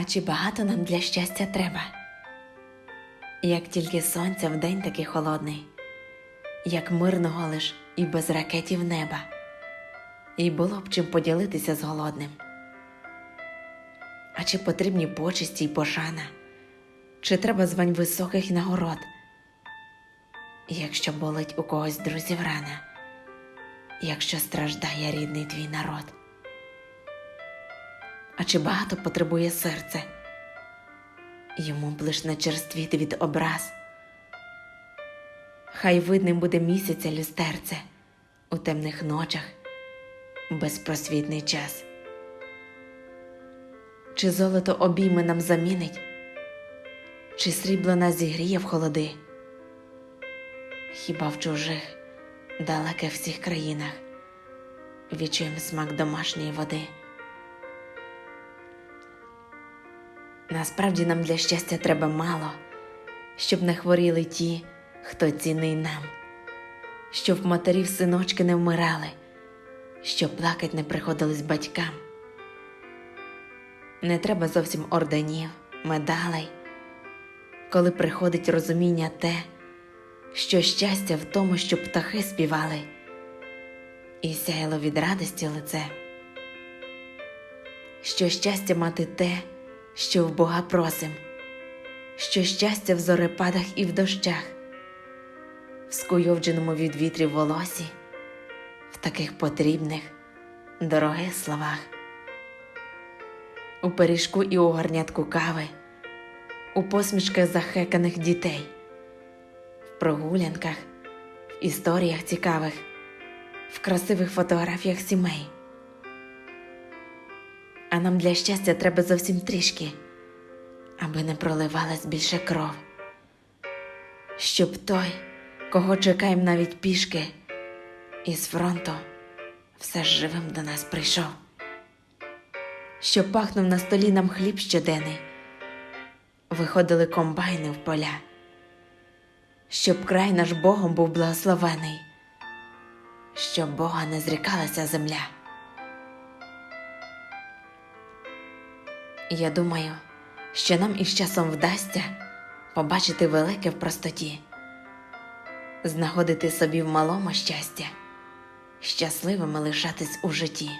А чи багато нам для щастя треба? Як тільки сонця в день такий холодний, як мирного лиш і без ракетів неба, і було б чим поділитися з голодним. А чи потрібні почесті й пошана, чи треба звань високих нагород? Якщо болить у когось друзів рана, якщо страждає рідний твій народ. А чи багато потребує серце? Йому б лиш не від образ. Хай видним буде місяця люстерце у темних ночах, безпросвітний час. Чи золото обійми нам замінить, чи срібло нас зігріє в холоди? Хіба в чужих, далеких всіх країнах відчуємо смак домашньої води? Насправді нам для щастя треба мало, щоб не хворіли ті, хто цінний нам, щоб матерів синочки не вмирали, щоб плакать не приходилось батькам. Не треба зовсім орденів, медалей, коли приходить розуміння те, що щастя в тому, що птахи співали, і сяяло від радості лице, що щастя мати те, що в Бога просим, що щастя в зорепадах і в дощах, в скуйовдженому від вітрів волосі, в таких потрібних, дорогих словах, у пиріжку і у горнятку кави, у посмішках захеканих дітей, в прогулянках, в історіях цікавих, в красивих фотографіях сімей. А нам для щастя треба зовсім трішки, аби не проливалась більше кров. Щоб той, кого чекаємо навіть пішки, із фронту все ж живим до нас прийшов. Щоб пахнув на столі нам хліб щоденний, виходили комбайни в поля, щоб край наш Богом був благословений, щоб Бога не зрікалася земля. Я думаю, що нам із часом вдасться побачити велике в простоті, знаходити собі в малому щастя, щасливими лишатись у житті.